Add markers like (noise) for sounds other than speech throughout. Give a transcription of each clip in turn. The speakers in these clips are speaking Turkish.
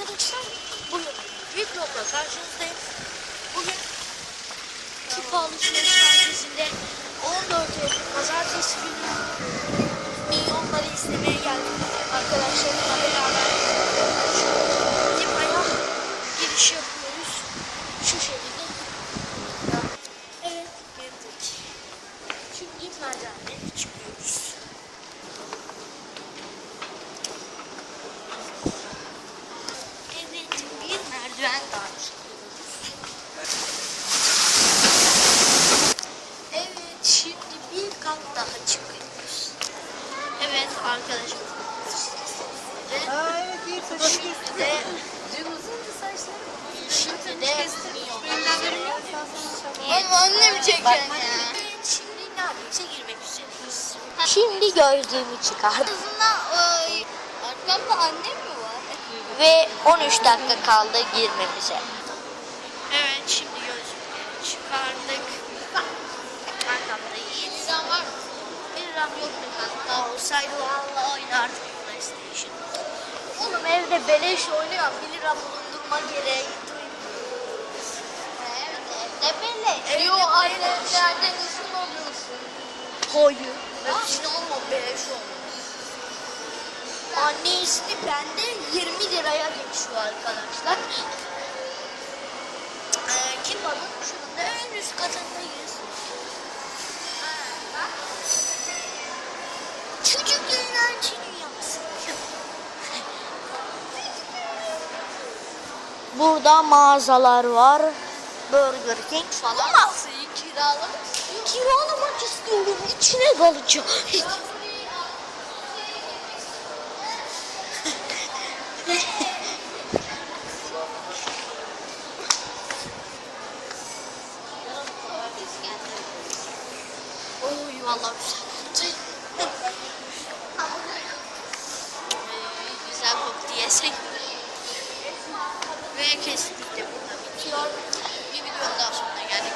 arkadaşlar. Bugün bir vlogla karşınızdayım. Bugün küp alışveriş merkezinde 14 Eylül Pazartesi günü milyonları istemeye geldim. Arkadaşlarımla beraber Lima'ya giriş yapıyoruz. Şu şekilde. Evet, girdik. Şimdi merdivenle çıkıyoruz. Evet, bir merdiven daha çıkıyoruz. Evet, şimdi bir kat daha çıkıyoruz. Evet arkadaşlar. Aa evet iyi şimdi de, Dün uzundu saçları. şimdi de milyonlar Ama annem çeken ya. Şimdi neredeyse girmek üzereyiz. Şimdi gözlüğümü çıkardım. Arkamda annem mi var? Ve 13 dakika kaldı girmemize. Evet şimdi gözlükleri çıkardık. Arkamda iyi. Sen var mı? Bir RAM yok mu kanka? Olsaydı valla oynardık PlayStation. Oğlum evde beleş oynuyor. 1 lira bulundurma gereği evde böyle. Evde Yo annenlerde nasıl oluyorsun? Hayır. Şimdi olma beleş olma. Anne ismi bende 20 liraya geçiyor arkadaşlar. Burada mağazalar var. Burger King falan. Ama Suyu kiralamak istiyor. kiralamak istiyorum. İçine kalacağım. Oy vallahi güzel. Ee, (laughs) güzel koktu yesek. Ve kesinlikle burada bitiyor. Bir videonun daha sonuna geldik.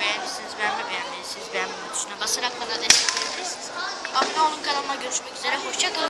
Beğendiyseniz beğenme beğenmediyseniz beğenme tuşuna basarak bana destek verebilirsiniz. Abone olun kanalıma görüşmek üzere. Hoşçakalın.